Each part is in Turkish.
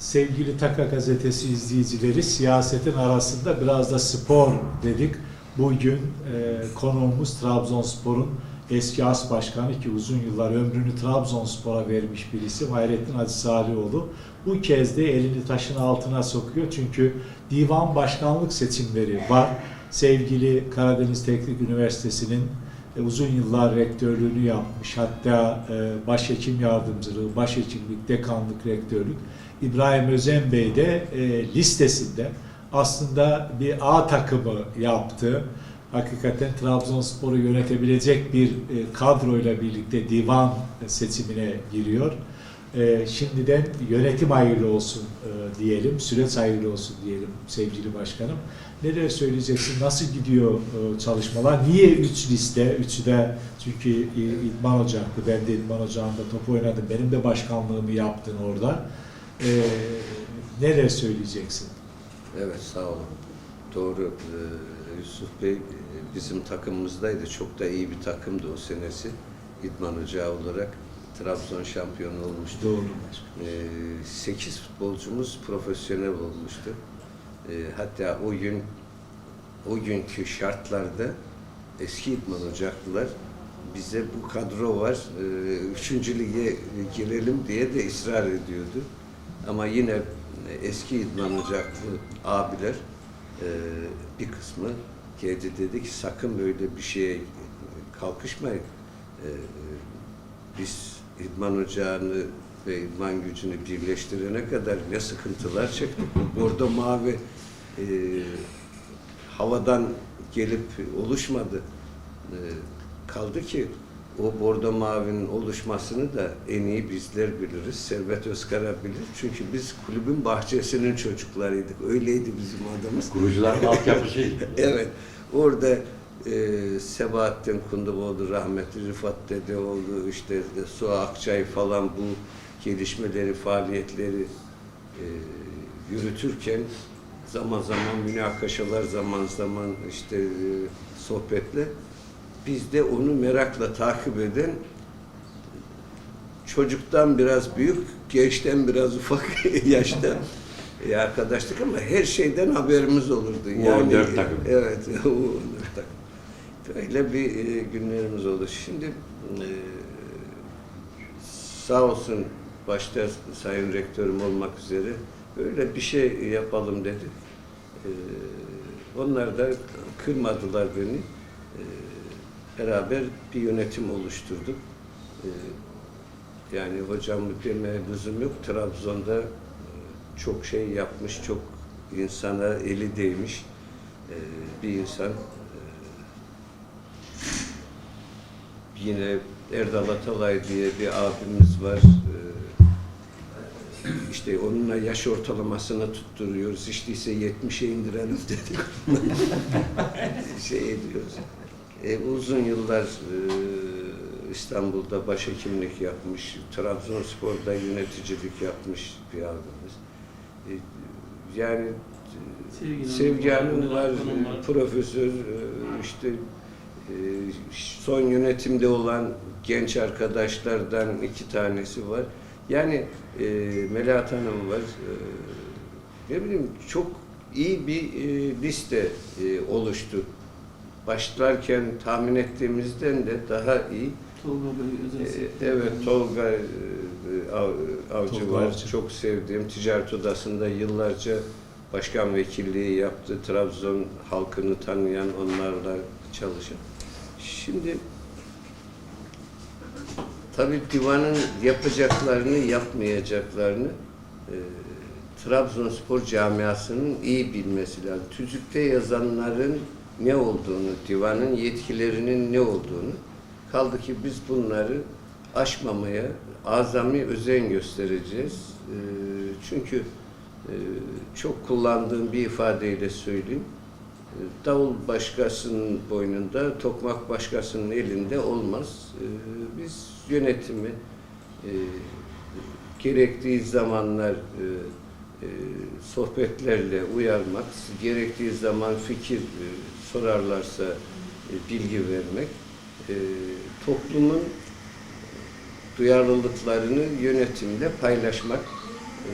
sevgili Taka Gazetesi izleyicileri siyasetin arasında biraz da spor dedik. Bugün e, konuğumuz Trabzonspor'un eski as başkanı ki uzun yıllar ömrünü Trabzonspor'a vermiş bir isim Hayrettin Hacı Salioğlu. Bu kez de elini taşın altına sokuyor çünkü divan başkanlık seçimleri var. Sevgili Karadeniz Teknik Üniversitesi'nin e, uzun yıllar rektörlüğünü yapmış. Hatta e, başhekim yardımcılığı, başhekimlik, dekanlık, rektörlük. İbrahim Özen Bey de e, listesinde aslında bir A takımı yaptı. Hakikaten Trabzonspor'u yönetebilecek bir e, kadroyla birlikte divan seçimine giriyor. E, şimdiden yönetim hayırlı olsun e, diyelim, süreç hayırlı olsun diyelim sevgili başkanım. Neler söyleyeceksin? Nasıl gidiyor e, çalışmalar? Niye 3 liste? Üçü de çünkü e, İdman Ocak'tı. Ben de İdman Ocağı'nda top oynadım. Benim de başkanlığımı yaptın orada. E, neler söyleyeceksin? Evet sağ olun. Doğru. Ee, Yusuf Bey e, bizim takımımızdaydı. Çok da iyi bir takımdı o senesi. İdman Ocağı olarak Trabzon şampiyonu olmuştu. Doğru başkanım. 8 futbolcumuz profesyonel olmuştu. Ee, hatta o gün o günkü şartlarda eski idman ocaklılar bize bu kadro var, e, üçüncü lige girelim diye de ısrar ediyordu. Ama yine eski idman ocaklı abiler e, bir kısmı geldi dedi ki sakın böyle bir şeye kalkışmayın. E, biz idman ocağını ve idman gücünü birleştirene kadar ne sıkıntılar çektik. Bu Bordo mavi e, havadan gelip oluşmadı. E, kaldı ki o bordo mavinin oluşmasını da en iyi bizler biliriz. Servet Özkara bilir. Çünkü biz kulübün bahçesinin çocuklarıydık. Öyleydi bizim adamız. Kurucuların altyapısıydı. Evet. Orada e, Sebahattin Kunduboğlu, rahmetli Rıfat Dedeoğlu, işte e, Su Akçay falan bu gelişmeleri, faaliyetleri e, yürütürken zaman zaman münakaşalar, zaman zaman işte e, sohbetle biz de onu merakla takip eden çocuktan biraz büyük, gençten biraz ufak yaşta e, arkadaşlık ama her şeyden haberimiz olurdu. O 14 takım. Evet, o 14 takım. Öyle bir e, günlerimiz oldu. Şimdi e, sağ olsun başta Sayın Rektörüm olmak üzere böyle bir şey yapalım dedi. E, onlar da kırmadılar beni. Beraber bir yönetim oluşturduk. E, yani hocam demeye lüzum yok. Trabzon'da e, çok şey yapmış, çok insana eli değmiş e, bir insan. E, yine Erdal Atalay diye bir abimiz var. E, işte onunla yaş ortalamasını tutturuyoruz. İşte ise 70'e indirelim dedik. şey ediyoruz. E, uzun yıllar e, İstanbul'da başhekimlik yapmış, Trabzonspor'da yöneticilik yapmış bir abimiz. E, yani Sevgi Sevgi Hanım Hanım var, profesör, e, işte e, son yönetimde olan genç arkadaşlardan iki tanesi var. Yani e, Melahat Hanım var. E, ne bileyim çok iyi bir e, liste e, oluştu. Başlarken tahmin ettiğimizden de daha iyi. Tolga Bey özel Ee, sektör. Evet, Tolga e, Av- Avcı Tolga var. Avcı. Çok sevdiğim. Ticaret Odası'nda yıllarca başkan vekilliği yaptı. Trabzon halkını tanıyan, onlarla çalışan. Şimdi tabii divanın yapacaklarını, yapmayacaklarını e, Trabzonspor camiasının iyi bilmesi lazım. Tüzükte yazanların ne olduğunu, divanın yetkilerinin ne olduğunu kaldı ki biz bunları aşmamaya azami özen göstereceğiz. E, çünkü e, çok kullandığım bir ifadeyle söyleyeyim. E, Davul başkasının boynunda, tokmak başkasının elinde olmaz. E, Biz yönetimi e, gerektiği zamanlar e, e, sohbetlerle uyarmak, gerektiği zaman fikir e, sorarlarsa e, bilgi vermek, e, toplumun duyarlılıklarını yönetimle paylaşmak. E,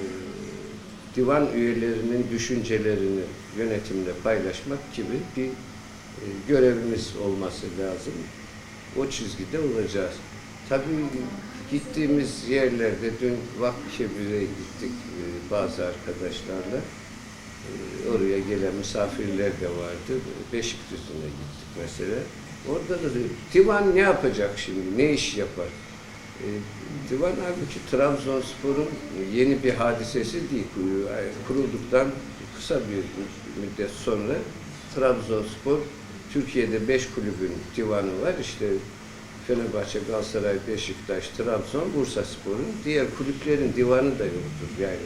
divan üyelerinin düşüncelerini yönetimle paylaşmak gibi bir e, görevimiz olması lazım. O çizgide olacağız. Tabii gittiğimiz yerlerde dün Vakfıkebir'e gittik bazı arkadaşlarla. E, Oraya gelen misafirler de vardı. Beşikdüzü'ne gittik mesela. Orada da divan ne yapacak şimdi? Ne iş yapar? E, Divan halbuki Trabzonspor'un yeni bir hadisesi değil. Kurulduktan kısa bir müddet sonra Trabzonspor Türkiye'de beş kulübün divanı var. İşte Fenerbahçe, Galatasaray, Beşiktaş, Trabzon, Bursa Spor'un diğer kulüplerin divanı da yoktur. Yani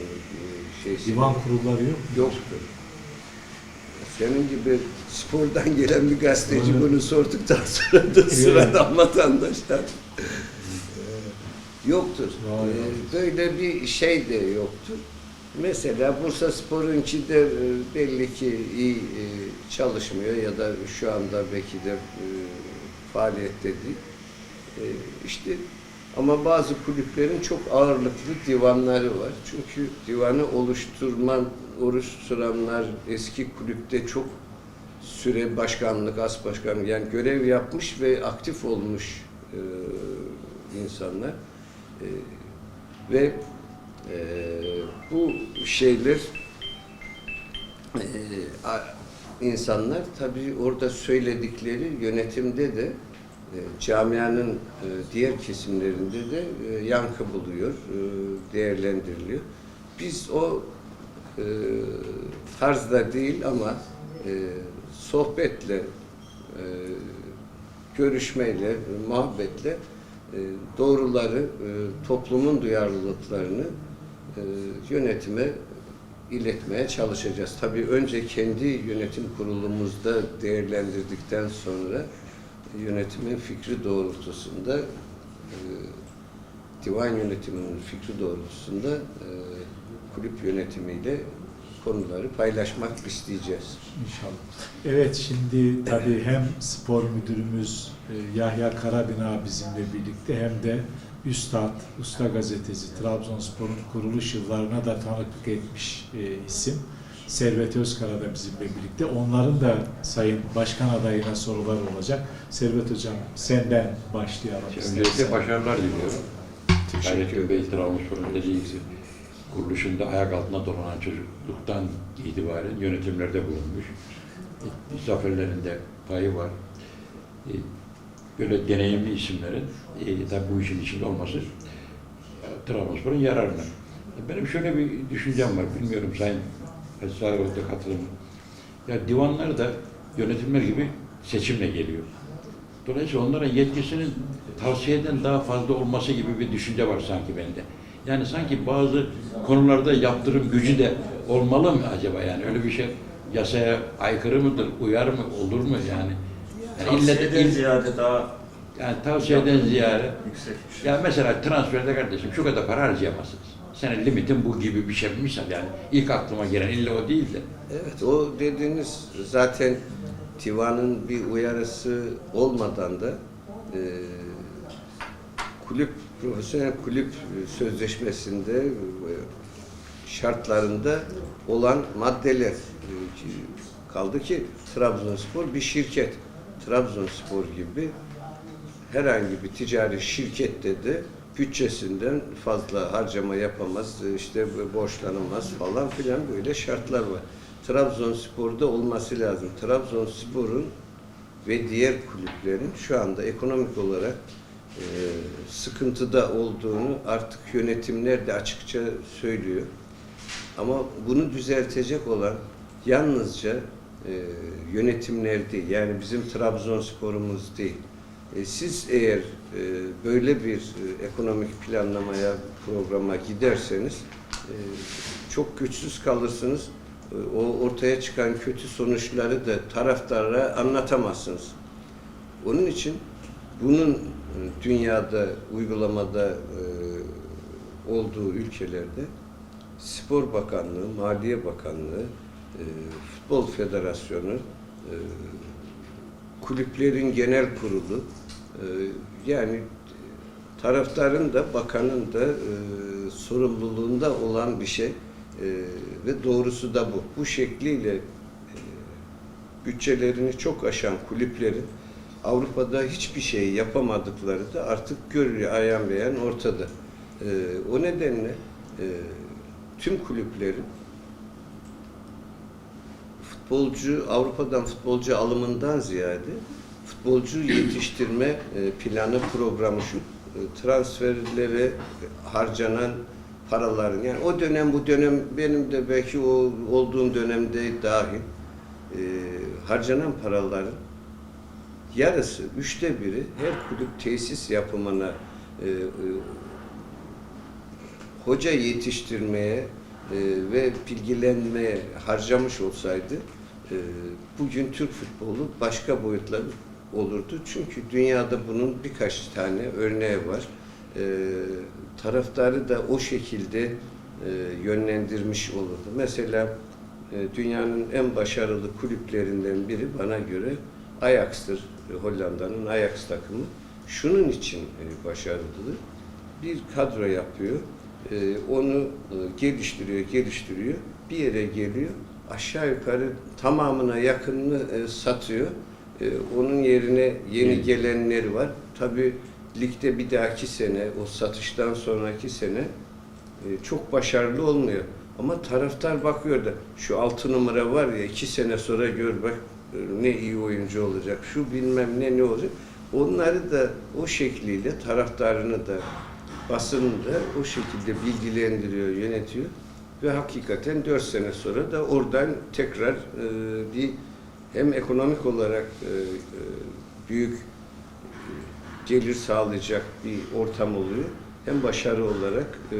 şeysi Divan kurulları yok. mu? yoktur. Senin gibi spordan gelen bir gazeteci Evet. bunu sorduktan sonra da sıradan vatandaşlar yoktur. E, vay. Böyle bir şey de yoktur. Mesela Bursa Spor'unki de e, belli ki iyi e, çalışmıyor ya da şu anda belki de e, faaliyette değil. İşte ama bazı kulüplerin çok ağırlıklı divanları var. Çünkü divanı oluşturman, oluşturanlar eski kulüpte çok süre başkanlık, as başkanlık yani görev yapmış ve aktif olmuş e, insanlar. E, ve e, bu şeyler e, insanlar tabii orada söyledikleri yönetimde de camianın e, diğer kesimlerinde de e, yankı buluyor, e, değerlendiriliyor. Biz o e, tarzda değil ama e, sohbetle, e, görüşmeyle, muhabbetle e, doğruları, e, toplumun duyarlılıklarını e, yönetime iletmeye çalışacağız. Tabii önce kendi yönetim kurulumuzda değerlendirdikten sonra yönetimin fikri doğrultusunda e, divan yönetiminin fikri doğrultusunda e, kulüp yönetimiyle konuları paylaşmak isteyeceğiz. İnşallah. Evet şimdi tabii hem spor müdürümüz e, Yahya Karabina bizimle birlikte hem de Üstad, Usta Gazetesi, Trabzonspor'un kuruluş yıllarına da tanıklık etmiş e, isim. Servet Özkara da bizimle birlikte. Onların da Sayın Başkan adayına sorular olacak. Servet Hocam senden başlayalım. Öncelikle başarılar diliyorum. Gayrettin Bey Trabzonspor'un dediği gibi kuruluşunda ayak altında dolanan çocukluktan itibaren yönetimlerde bulunmuş. E, Zaferlerinde payı var. E, Böyle deneyimli isimlerin e, tabi bu işin içinde olması Trabzonspor'un yararına. Benim şöyle bir düşüncem var. Bilmiyorum Sayın Esra Özde katılır mı? Ya divanlar da yönetimler gibi seçimle geliyor. Dolayısıyla onların yetkisinin tavsiyeden daha fazla olması gibi bir düşünce var sanki bende. Yani sanki bazı konularda yaptırım gücü de olmalı mı acaba yani öyle bir şey yasaya aykırı mıdır, uyar mı, olur mu yani? Yani de- Tavsiyeden il- ziyade daha yani tavsiyeden ziyade yüksek şey. ya mesela transferde kardeşim şu kadar para harcayamazsınız. Senin limitin bu gibi bir şey misal yani ilk aklıma gelen illa o değil de. Evet, o dediğiniz zaten Tivan'ın bir uyarısı olmadan da e, kulüp, profesyonel kulüp sözleşmesinde e, şartlarında olan maddeler e, kaldı ki Trabzonspor bir şirket. Trabzonspor gibi herhangi bir ticari şirkette de bütçesinden fazla harcama yapamaz, işte borçlanamaz falan filan böyle şartlar var. Trabzonspor'da olması lazım. Trabzonspor'un ve diğer kulüplerin şu anda ekonomik olarak e, sıkıntıda olduğunu artık yönetimler de açıkça söylüyor. Ama bunu düzeltecek olan yalnızca e, yönetimler değil. Yani bizim Trabzonspor'umuz değil. E, siz eğer e, böyle bir e, ekonomik planlamaya, programa giderseniz çok güçsüz kalırsınız. O ortaya çıkan kötü sonuçları da taraftarlara anlatamazsınız. Onun için bunun dünyada, uygulamada olduğu ülkelerde Spor Bakanlığı, Maliye Bakanlığı, Futbol Federasyonu, e, kulüplerin genel kurulu, yani taraftarın da bakanın da e, sorumluluğunda olan bir şey. E, ve doğrusu da bu. Bu şekliyle e, bütçelerini çok aşan kulüplerin Avrupa'da hiçbir şey yapamadıkları da artık görülüyor, ayan beyan ortada. E, o nedenle e, tüm kulüplerin futbolcu Avrupa'dan futbolcu alımından ziyade futbolcu yetiştirme e, planı programı şu e, transferlere harcanan paraların yani o dönem bu dönem benim de belki o olduğum dönemde dahil e, harcanan paraların yarısı, üçte biri her kulüp tesis yapımına e, e, hoca yetiştirmeye e, ve bilgilenmeye harcamış olsaydı e, bugün Türk futbolu başka boyutları olurdu. Çünkü dünyada bunun birkaç tane örneği var. E, taraftarı da o şekilde e, yönlendirmiş olurdu. Mesela e, dünyanın en başarılı kulüplerinden biri bana göre Ajax'tır. E, Hollanda'nın Ajax takımı. Şunun için e, başarılıdır. Bir kadro yapıyor. e, Onu e, geliştiriyor, geliştiriyor. Bir yere geliyor. Aşağı yukarı tamamına yakınını e, satıyor. E, Onun yerine yeni gelenleri var. Tabii ligde bir dahaki sene, o satıştan sonraki sene e, çok başarılı olmuyor. Ama taraftar bakıyor da şu altı numara var ya iki sene sonra gör bak e, ne iyi oyuncu olacak, şu bilmem ne ne olacak. Onları da o şekliyle taraftarını da basını da o şekilde bilgilendiriyor, yönetiyor. Ve hakikaten dört sene sonra da oradan tekrar e, bir hem ekonomik olarak e, e, büyük gelir sağlayacak bir ortam oluyor. Hem başarı olarak e,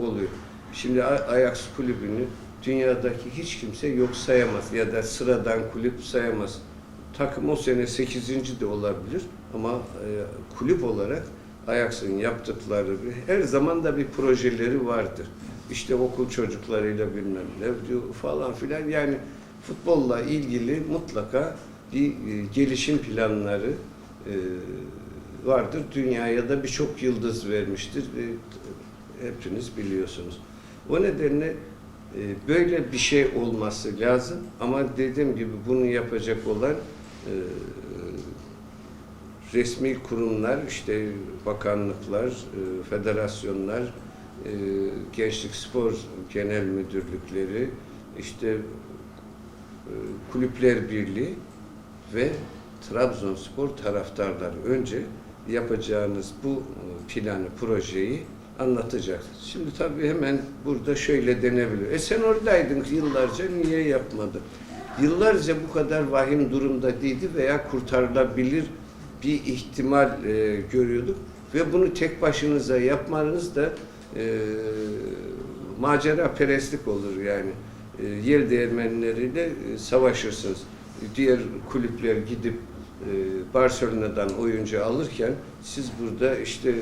oluyor. Şimdi Ajax kulübünü dünyadaki hiç kimse yok sayamaz ya da sıradan kulüp sayamaz. Takım o sene 8. de olabilir ama kulüp olarak Ajax'ın yaptıkları her zaman da bir projeleri vardır. İşte okul çocuklarıyla bilmem ne falan filan yani futbolla ilgili mutlaka bir e, gelişim planları e, vardır. Dünyaya da birçok yıldız vermiştir. E, hepiniz biliyorsunuz. O nedenle böyle bir şey olması lazım ama dediğim gibi bunu yapacak olan resmi kurumlar, işte bakanlıklar, federasyonlar, gençlik spor genel müdürlükleri, işte kulüpler birliği ve Trabzonspor taraftarları önce yapacağınız bu e, planı, projeyi anlatacaksınız. Şimdi tabii hemen burada şöyle denebilir. E sen oradaydın yıllarca niye yapmadın? Yıllarca bu kadar vahim durumda değildi veya kurtarılabilir bir ihtimal e, görüyorduk ve bunu tek başınıza yapmanız da e, macera perestlik olur yani. E, yer değirmenleriyle e, savaşırsınız. Diğer kulüpler gidip e, Barcelona'dan oyuncu alırken siz burada işte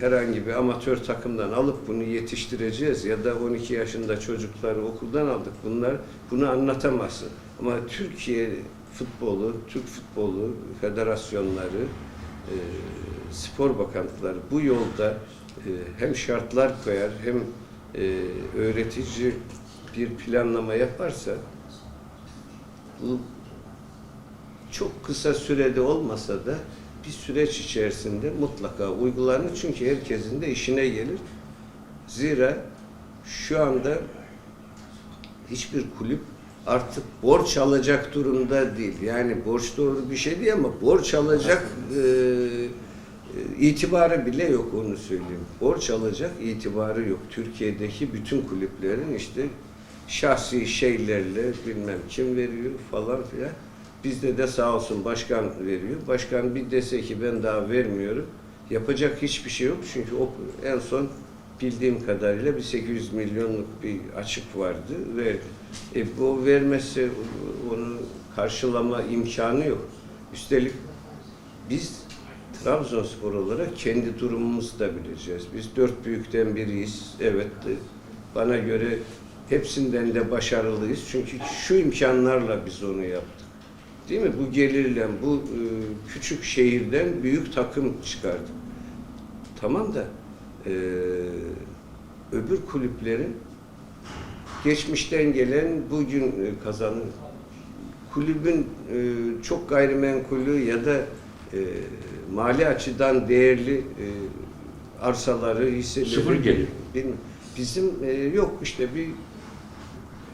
herhangi bir amatör takımdan alıp bunu yetiştireceğiz ya da 12 yaşında çocukları okuldan aldık. Bunlar bunu anlatamazsın. Ama Türkiye futbolu, Türk futbolu federasyonları, spor bakanlıkları bu yolda hem şartlar koyar hem e, öğretici bir planlama yaparsa bu çok kısa sürede olmasa da bir süreç içerisinde mutlaka uygulanır. Çünkü herkesin de işine gelir. Zira şu anda hiçbir kulüp artık borç alacak durumda değil. Yani borç doğru bir şey değil ama borç alacak e, itibarı bile yok onu söyleyeyim. Borç alacak itibarı yok. Türkiye'deki bütün kulüplerin işte şahsi şeylerle bilmem kim veriyor falan filan. Bizde de sağ olsun başkan veriyor. Başkan bir dese ki ben daha vermiyorum. Yapacak hiçbir şey yok. Çünkü o en son bildiğim kadarıyla bir 800 milyonluk bir açık vardı. Verdi. E bu vermezse onu karşılama imkanı yok. Üstelik biz Trabzonspor olarak kendi durumumuzu da bileceğiz. Biz dört büyükten biriyiz. Evet, e, bana göre hepsinden de başarılıyız. Çünkü şu imkanlarla biz onu yaptık. Değil mi? Bu gelirle, bu e, küçük şehirden büyük takım çıkardık. Tamam da e, öbür kulüplerin geçmişten gelen bugün e, kazanır. Kulübün e, çok gayrimenkulü ya da e, mali açıdan değerli e, arsaları, hisseleri Sıfır gelir. Bilmiyorum. Bizim e, yok işte bir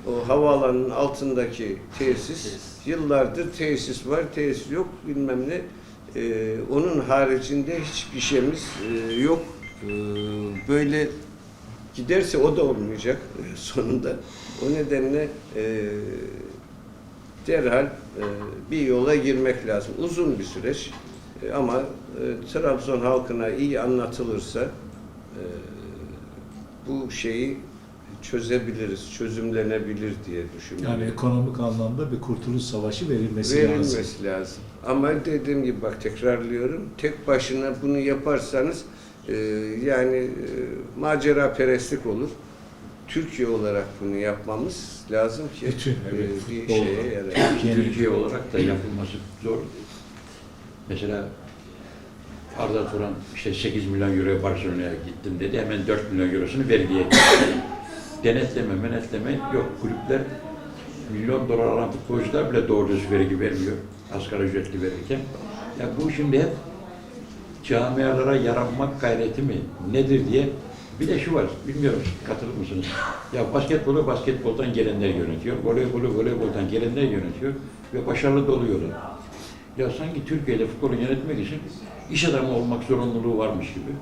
o havaalanının altındaki tesis, yıllardır tesis var, tesis yok bilmem ne. E, onun haricinde hiçbir şeyimiz e, yok. E, böyle giderse o da olmayacak e, sonunda. O nedenle e, derhal e, bir yola girmek lazım. Uzun bir süreç E, ama e, Trabzon halkına iyi anlatılırsa e, bu şeyi çözebiliriz, çözümlenebilir diye düşünüyorum. Yani ekonomik anlamda bir kurtuluş savaşı verilmesi, Verilmesi lazım. lazım. Ama dediğim gibi bak tekrarlıyorum. Tek başına bunu yaparsanız e, yani e, macera perestlik olur. Türkiye olarak bunu yapmamız lazım ki Bütün, evet, e, bir şeye yarar. Türkiye olarak da yapılması zor. Mesela Arda Turan işte 8 milyon euroya Barcelona'ya gittim dedi. Hemen 4 milyon eurosunu vergiye. Denetleme, menetleme yok. Kulüpler milyon dolar alan futbolcular bile doğru düz vergi vermiyor. Asgari ücretli verirken. Ya bu şimdi hep camialara yaranmak gayreti mi nedir diye bir de şu var, bilmiyorum katılır mısınız? Ya basketbolu basketboldan gelenler yönetiyor, voleybolu voleyboldan gelenler yönetiyor ve başarılı da oluyorlar. Ya sanki Türkiye'de futbolu yönetmek için iş adamı olmak zorunluluğu varmış gibi.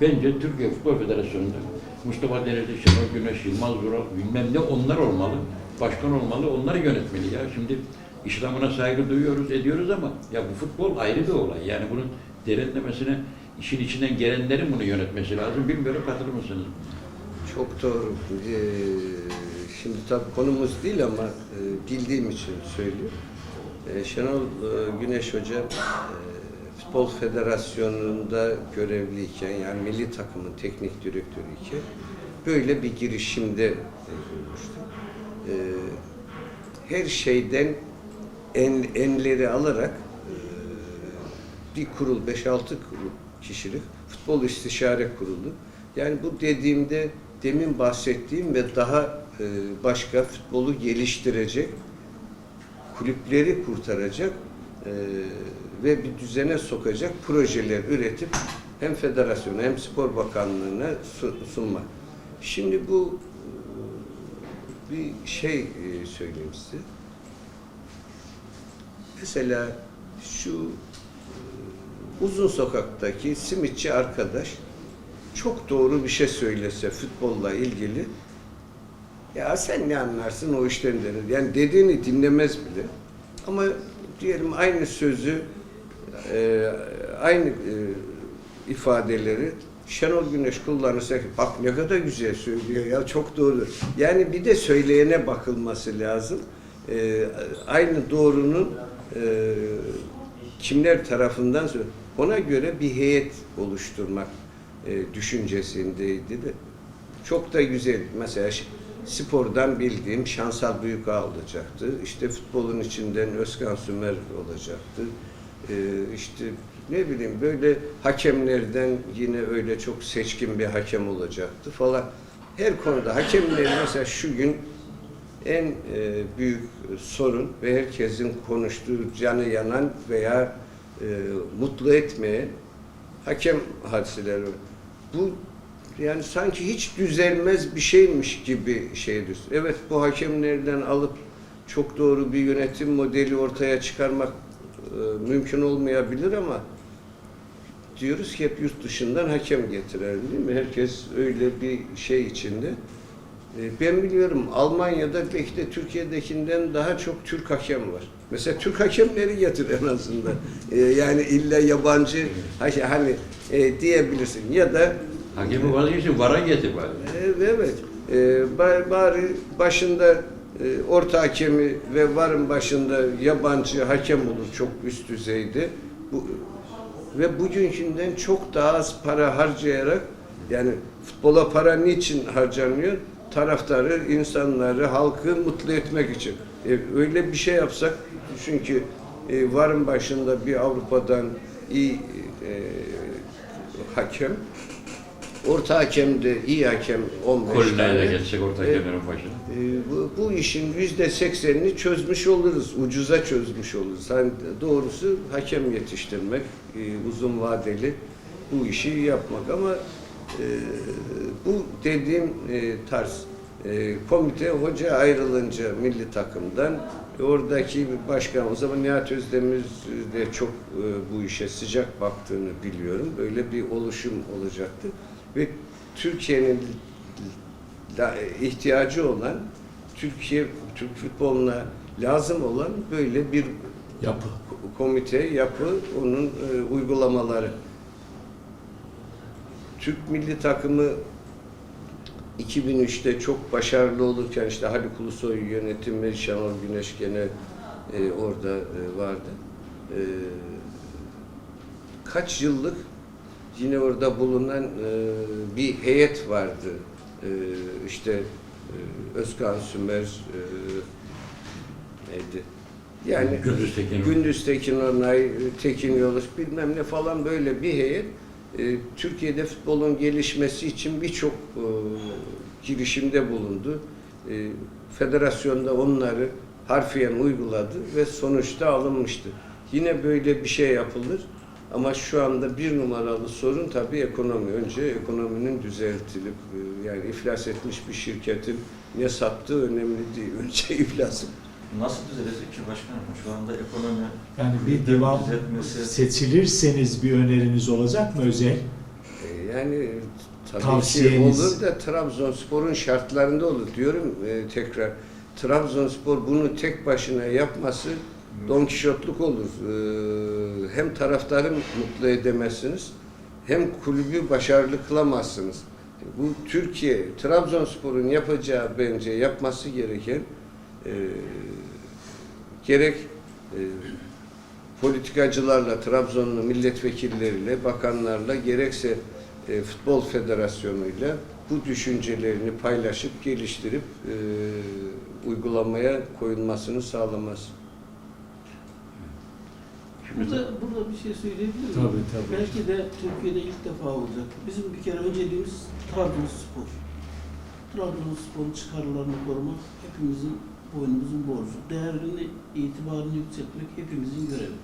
Bence Türkiye Futbol Federasyonu'nda Mustafa Denizli, Şenol Güneş, Yılmaz Vural, bilmem ne onlar olmalı. Başkan olmalı, onları yönetmeli ya. Şimdi iş adamına saygı duyuyoruz, ediyoruz ama ya bu futbol ayrı bir olay. Yani bunun derinlemesine işin içinden gelenlerin bunu yönetmesi lazım. Bilmiyorum katılır mısınız? Çok doğru. Ee, şimdi tabii konumuz değil ama e, bildiğim için söylüyorum. Ee, Şenol e, Güneş Hoca e, Futbol Federasyonu'nda görevliyken yani milli takımın teknik direktörüyken böyle bir girişimde e, bulunmuştu. Ee, her şeyden en, enleri alarak e, bir kurul, 5-6 kurul kişilik futbol istişare kurulu. Yani bu dediğimde demin bahsettiğim ve daha e, başka futbolu geliştirecek, kulüpleri kurtaracak e, ve bir düzene sokacak projeler üretip hem federasyona hem spor bakanlığına su- sunmak. Şimdi bu bir şey e, söyleyeyim size. Mesela şu e, uzun sokaktaki simitçi arkadaş çok doğru bir şey söylese futbolla ilgili ya sen ne anlarsın o işten denir. Yani dediğini dinlemez bile. Ama diyelim aynı sözü e, aynı e, ifadeleri Şenol Güneş kullanırsa bak ne kadar güzel söylüyor ya çok doğru. Yani bir de söyleyene bakılması lazım. E, aynı doğrunun e, kimler tarafından ona göre bir heyet oluşturmak e, düşüncesindeydi de çok da güzel. Mesela spordan bildiğim Şansal Büyükağ olacaktı. İşte futbolun içinden Özkan Sümer olacaktı. E, işte ne bileyim böyle hakemlerden yine öyle çok seçkin bir hakem olacaktı falan. Her konuda hakemlerin mesela şu gün en e, büyük sorun ve herkesin konuştuğu canı yanan veya e, mutlu etmeyen hakem hadiseleri. Bu yani sanki hiç düzelmez bir şeymiş gibi şeydir. Evet bu hakemlerden alıp çok doğru bir yönetim modeli ortaya çıkarmak e, mümkün olmayabilir ama diyoruz ki hep yurt dışından hakem getirelim değil mi? Herkes öyle bir şey içinde. E, Ben biliyorum Almanya'da belki de Türkiye'dekinden daha çok Türk hakem var. Mesela Türk hakemleri getir en azından. E, Yani illa yabancı ha- hani e, diyebilirsin ya da Hakemi vazgeçin, vara getir bari. e, evet e, ba- bari başında e, orta hakemi ve varın başında yabancı hakem olur çok üst düzeyde. Bu, ve bugünkünden çok daha az para harcayarak yani futbola para niçin harcanıyor? Taraftarı, insanları, halkı mutlu etmek için. E, öyle bir şey yapsak çünkü e, varın başında bir Avrupa'dan iyi e, hakem Orta hakem de iyi hakem 15 Kolina'ya da tane. geçsek orta Evet. kemerin başına. Ee, bu, bu işin yüzde seksenini çözmüş oluruz, ucuza çözmüş oluruz. Hani doğrusu hakem yetiştirmek, e, uzun vadeli bu işi yapmak ama e, bu dediğim e, tarz e, komite hoca ayrılınca milli takımdan e, oradaki bir başkan, o zaman Nihat Özdemir de çok e, bu işe sıcak baktığını biliyorum. Böyle bir oluşum olacaktı ve Türkiye'nin ihtiyacı olan Türkiye Türk futboluna lazım olan böyle bir Yapı. komite, yapı, onun e, uygulamaları. Türk milli takımı 2003'te çok başarılı olurken işte Haluk Ulusoy yönetimi, Şenol Güneş gene e, orada e, vardı. E, kaç yıllık yine orada bulunan e, bir heyet vardı. E, işte e, Özkan Sümer e, neydi? Yani Gündüz Tekin. Gündüz Tekin Onay, Tekin Yoluş bilmem ne falan böyle bir heyet e, Türkiye'de futbolun gelişmesi için birçok e, girişimde bulundu. E, federasyonda onları harfiyen uyguladı ve sonuçta alınmıştı. Yine böyle bir şey yapılır ama şu anda bir numaralı sorun tabii ekonomi. Önce ekonominin düzeltilip e, yani iflas etmiş bir şirketin ne sattığı önemli değil. Önce iflasın Nasıl düzelecek ki başkanım? Şu anda ekonomi Yani bir divan düzeltmesi- seçilirseniz bir öneriniz olacak mı özel? E, Yani tabii ki Tavsiyeniz? olur da Trabzonspor'un şartlarında olur diyorum e, tekrar. Trabzonspor bunu tek başına yapması Don Kişotluk olur. E, hem taraftarı mutlu edemezsiniz hem kulübü başarılı kılamazsınız. Bu Türkiye, Trabzonspor'un yapacağı bence yapması gereken e, gerek e, politikacılarla, Trabzonlu milletvekilleriyle, bakanlarla gerekse e, Futbol Federasyonu'yla bu düşüncelerini paylaşıp geliştirip e, uygulamaya koyulmasını sağlaması. Burada, burada bir şey söyleyebilir miyim? Tabii, tabii. Belki de Türkiye'de ilk defa olacak. Bizim bir kere önceliğimiz Trabzonspor. Trabzonspor'un çıkarlarını korumak hepimizin boynumuzun borcu. Değerini, itibarını yükseltmek hepimizin görevi.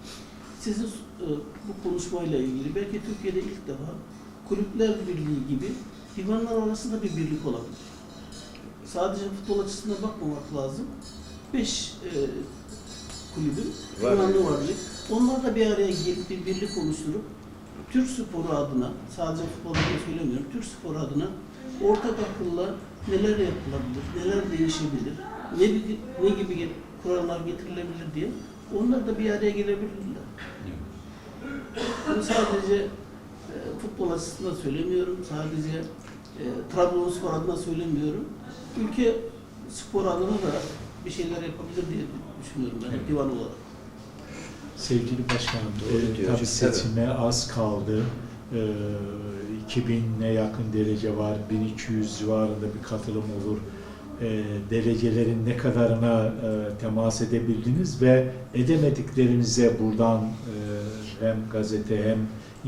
Sizin e, bu konuşmayla ilgili belki Türkiye'de ilk defa Kulüpler Birliği gibi divanlar arasında bir birlik olabilir. Sadece futbol açısından bakmamak lazım. Beş e, kulübün Var. divanı varlık. Onlar da bir araya gelip bir birlik oluşturup Türk sporu adına, sadece futbol adına söylemiyorum, Türk sporu adına ortak akılla neler yapılabilir, neler değişebilir, ne, ne gibi kurallar getirilebilir diye onlar da bir araya gelebilirler. Bunu sadece e, futbol açısından söylemiyorum, sadece e, Trabzonspor adına söylemiyorum. Ülke spor adına da bir şeyler yapabilir diye düşünüyorum ben Evet. divan olarak. Sevgili başkanım, Doğru e, diyorsun, tabii seçime az kaldı. E, 2000'e yakın derece var, 1200 civarında bir katılım olur. E, derecelerin ne kadarına e, temas edebildiniz ve edemediklerinize buradan e, hem gazete hem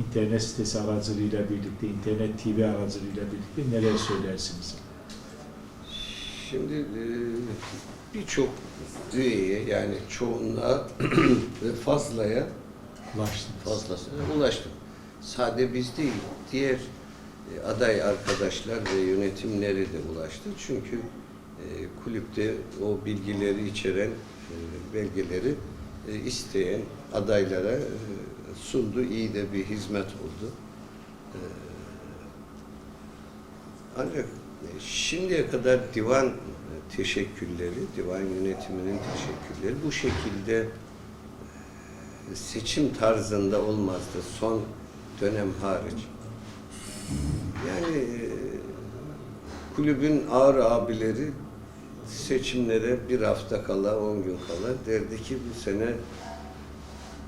internet sitesi aracılığıyla birlikte, internet TV aracılığıyla birlikte neler söylersiniz? Şimdi e, birçok üyeye yani çoğunluğa ve fazlaya Ulaştınız. fazlasına ulaştım. Sade biz değil, diğer e, aday arkadaşlar ve yönetimleri de ulaştı. Çünkü e, kulüpte o bilgileri içeren e, belgeleri isteyen adaylara sundu. İyi de bir hizmet oldu. Ancak şimdiye kadar divan e, teşekkürleri, divan yönetiminin teşekkürleri bu şekilde seçim tarzında olmazdı son dönem hariç. Yani e, kulübün ağır abileri seçimlere bir hafta kala, on gün kala derdi ki bu sene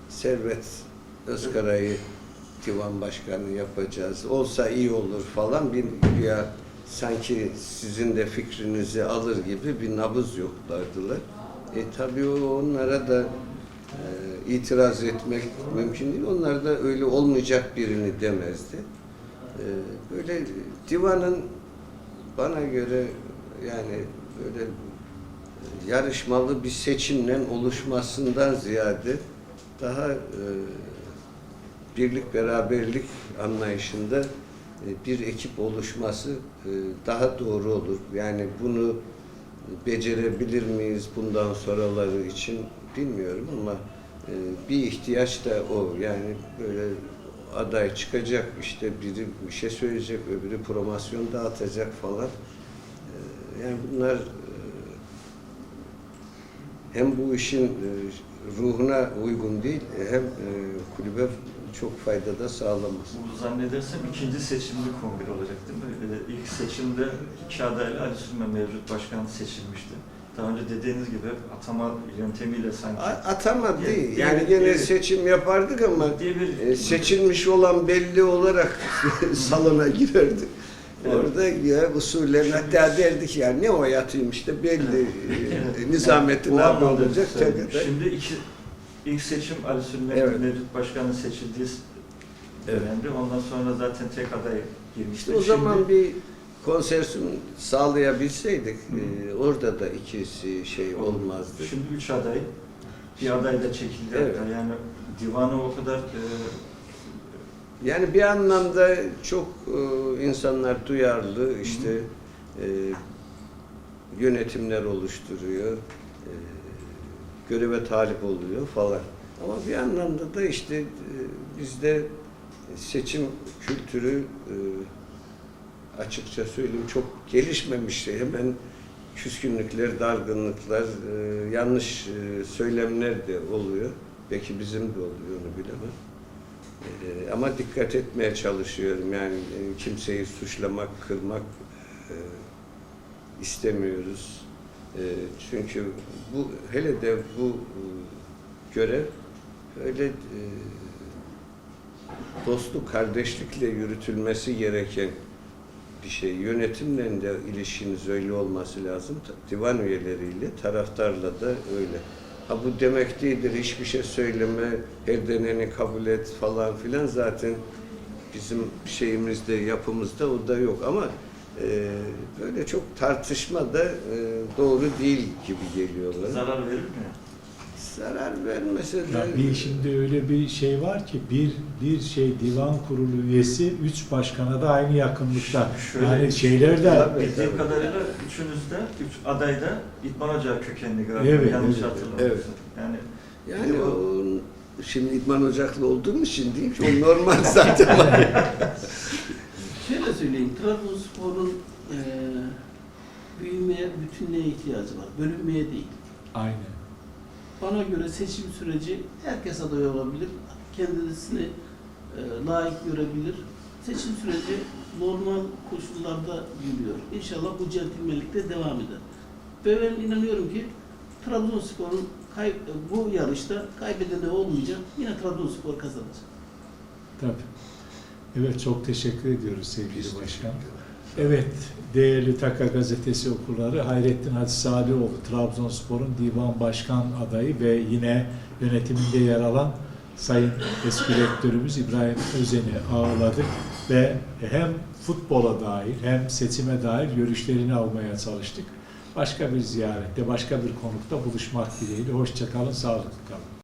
Servet Özkara'yı divan başkanı yapacağız. Olsa iyi olur falan bir ya sanki sizin de fikrinizi alır gibi bir nabız yoklardılar. E tabii onlara da e, itiraz etmek mümkün değil. Onlar da öyle olmayacak birini demezdi. E, böyle divanın bana göre yani böyle yarışmalı bir seçimle oluşmasından ziyade daha e, birlik beraberlik anlayışında e, bir ekip oluşması e, daha doğru olur. Yani bunu becerebilir miyiz bundan sonraları için bilmiyorum ama e, bir ihtiyaç da o. Yani böyle aday çıkacak işte biri bir şey söyleyecek, öbürü promosyon dağıtacak falan. E, Yani bunlar e, hem bu işin e, ruhuna uygun değil hem kulübe çok fayda da sağlamaz. Bu zannedersem ikinci seçimli kongre olacak değil mi? Ee, İlk seçimde iki adayla Ali Süleyman mevcut başkan seçilmişti. Daha önce dediğiniz gibi atama yöntemiyle sanki A- Atama değil. yani- Yani gene seçim yapardık ama bir e, seçilmiş olan belli olarak salona girerdi. Evet. Orada ya usulen hatta derdik ya ne oy atayım işte belli Evet. Nizamettin Bu abi olacak. Şimdi iki, ilk seçim Ali Süleyman Evet. mevcut başkanın seçildiği Evet. dönemde. Ondan sonra zaten tek aday girmişti. İşte o zaman bir konsensüs sağlayabilseydik e, orada da ikisi şey olmazdı. Şimdi üç aday, bir aday da çekildi Evet. hatta. Yani divanı o kadar e, Yani bir anlamda çok e, insanlar duyarlı işte e, yönetimler oluşturuyor, e, göreve talip oluyor falan. Ama bir anlamda da işte e, bizde seçim kültürü e, açıkça söyleyeyim çok gelişmemiş şey. Hemen küskünlükler, dargınlıklar, e, yanlış söylemler de oluyor. Belki bizim de oluyor onu bilemem. Ama dikkat etmeye çalışıyorum. Yani kimseyi suçlamak, kırmak istemiyoruz. E, çünkü bu hele de bu e, görev öyle e, dostluk, kardeşlikle yürütülmesi gereken bir şey. Yönetimle de ilişkiniz öyle olması lazım. Divan üyeleriyle, taraftarla da öyle. Ha bu demek değildir, hiçbir şey söyleme, her deneni kabul et falan filan zaten bizim şeyimizde, yapımızda o da yok ama e, böyle çok tartışma da e, doğru değil gibi geliyor bana. zarar verir mi? Zarar vermese de... Ya bir şimdi öyle bir şey var ki bir bir şey divan kurulu üyesi üç başkana da aynı yakınlıkta. Şöyle- yani şeyler de. Bildiğim kadarıyla üçünüz de, üç aday da İdman Ocağı kökenli galiba. Evet, Yanlış evet, hatırlamıyorsam. evet. Yani Yani o, şimdi İdman Ocaklı olduğum için değil ki o normal zaten. Şöyle söyleyeyim, Trabzonspor'un eee büyümeye, bütünlüğe ihtiyacı var. Bölünmeye değil. aynı. Bana göre seçim süreci herkes aday olabilir. Kendisini eee, layık görebilir. Seçim süreci normal koşullarda yürüyor. İnşallah bu centilmenlikte devam eder. Ve ben inanıyorum ki Trabzonspor'un kay- bu yarışta kaybedeni olmayacak. Yine Trabzonspor kazanacak. Tabii. Evet çok teşekkür ediyoruz sevgili Biz başkan. Evet değerli Taka Gazetesi okurları Hayrettin Hacı Salioğlu Trabzonspor'un divan başkan adayı ve yine yönetiminde yer alan Sayın eski rektörümüz İbrahim Özen'i ağırladık ve hem futbola dair hem seçime dair görüşlerini almaya çalıştık. Başka bir ziyarette, başka bir konukta buluşmak dileğiyle. Hoşçakalın, sağlıklı kalın.